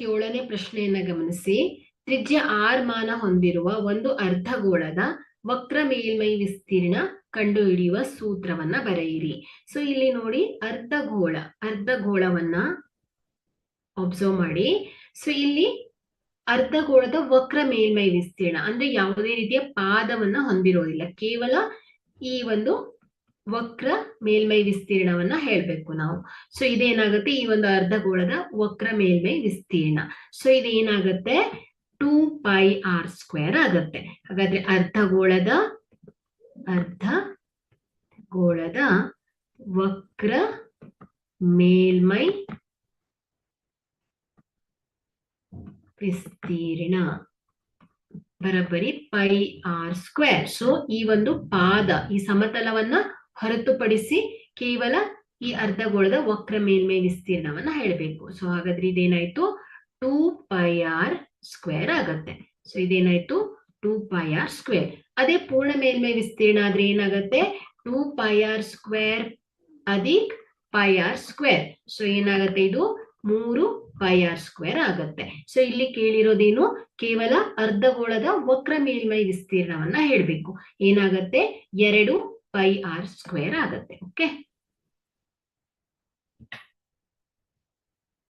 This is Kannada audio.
ಇಪ್ಪತ್ತೇಳನೇ ಪ್ರಶ್ನೆಯನ್ನ ಗಮನಿಸಿ. ತ್ರಿಜ್ಯ ಆರ್ ಮಾನ ಹೊಂದಿರುವ ಒಂದು ಅರ್ಧಗೋಳದ ವಕ್ರ ಮೇಲ್ಮೈ ವಿಸ್ತೀರ್ಣ ಕಂಡುಹಿಡಿಯುವ ಸೂತ್ರವನ್ನ ಬರೆಯಿರಿ. ಸೊ ಇಲ್ಲಿ ನೋಡಿ ಅರ್ಧಗೋಳ, ಅರ್ಧಗೋಳವನ್ನ ಅಬ್ಸರ್ವ್ ಮಾಡಿ. ಸೊ ಇಲ್ಲಿ ಅರ್ಧಗೋಳದ ವಕ್ರ ಮೇಲ್ಮೈ ವಿಸ್ತೀರ್ಣ ಅಂದ್ರೆ ಯಾವುದೇ ರೀತಿಯ ಪಾದವನ್ನ ಹೊಂದಿರೋದಿಲ್ಲ ಕೇವಲ ಈ ಒಂದು ವಕ್ರ ಮೇಲ್ಮೈ ವಿಸ್ತೀರ್ಣವನ್ನ ಹೇಳ್ಬೇಕು ನಾವು. ಸೊ ಇದೇನಾಗುತ್ತೆ? ಈ ಒಂದು ಅರ್ಧಗೋಳದ ವಕ್ರ ಮೇಲ್ಮೈ ವಿಸ್ತೀರ್ಣ. ಸೊ ಇದೇನಾಗುತ್ತೆ? ಟೂ ಪೈ ಆರ್ ಸ್ಕ್ವೇರ್ ಆಗತ್ತೆ. ಹಾಗಾದ್ರೆ ಅರ್ಧಗೋಳದ ಅರ್ಧ ಗೋಳದ ವಕ್ರ ಮೇಲ್ಮೈ ವಿಸ್ತೀರ್ಣ. ಬರಬರಿ ಪೈ ಆರ್ ಸ್ಕ್ವೇರ್ ಸೊ ಈ ಒಂದು ಪಾದ, ಈ ಸಮತಲವನ್ನ ಹೊರತುಪಡಿಸಿ ಕೇವಲ ಈ ಅರ್ಧಗೋಳದ ವಕ್ರ ಮೇಲ್ಮೈ ವಿಸ್ತೀರ್ಣವನ್ನ ಹೇಳಬೇಕು. ಸೊ ಹಾಗಾದ್ರೆ ಇದೇನಾಯ್ತು? ಟೂ ಪೈ ಆರ್ ಸ್ಕ್ವೇರ್ ಆಗತ್ತೆ. ಸೊ ಇದೇನಾಯ್ತು? ಟೂ ಪೈ ಆರ್ ಸ್ಕ್ವೇರ್ ಅದೇ ಪೂರ್ಣ ಮೇಲ್ಮೈ ವಿಸ್ತೀರ್ಣ ಆದ್ರೆ ಏನಾಗತ್ತೆ? ಟೂ ಪೈ ಆರ್ ಸ್ಕ್ವೇರ್ ಅದಿಕ್ ಪೈ ಆರ್ ಸ್ಕ್ವೇರ್ ಸೊ ಏನಾಗತ್ತೆ ಇದು? ಮೂರು ಪೈ ಆರ್ ಸ್ಕ್ವೇರ್ ಆಗತ್ತೆ. ಸೊ ಇಲ್ಲಿ ಕೇಳಿರೋದೇನು? ಕೇವಲ ಅರ್ಧಗೋಳದ ವಕ್ರ ಮೇಲ್ಮೈ ವಿಸ್ತೀರ್ಣವನ್ನ ಹೇಳ್ಬೇಕು. ಏನಾಗತ್ತೆ? ಎರಡು ಪೈ ಆರ್ ಸ್ಕ್ವೇರ್ ಆಗತ್ತೆ ಓಕೆ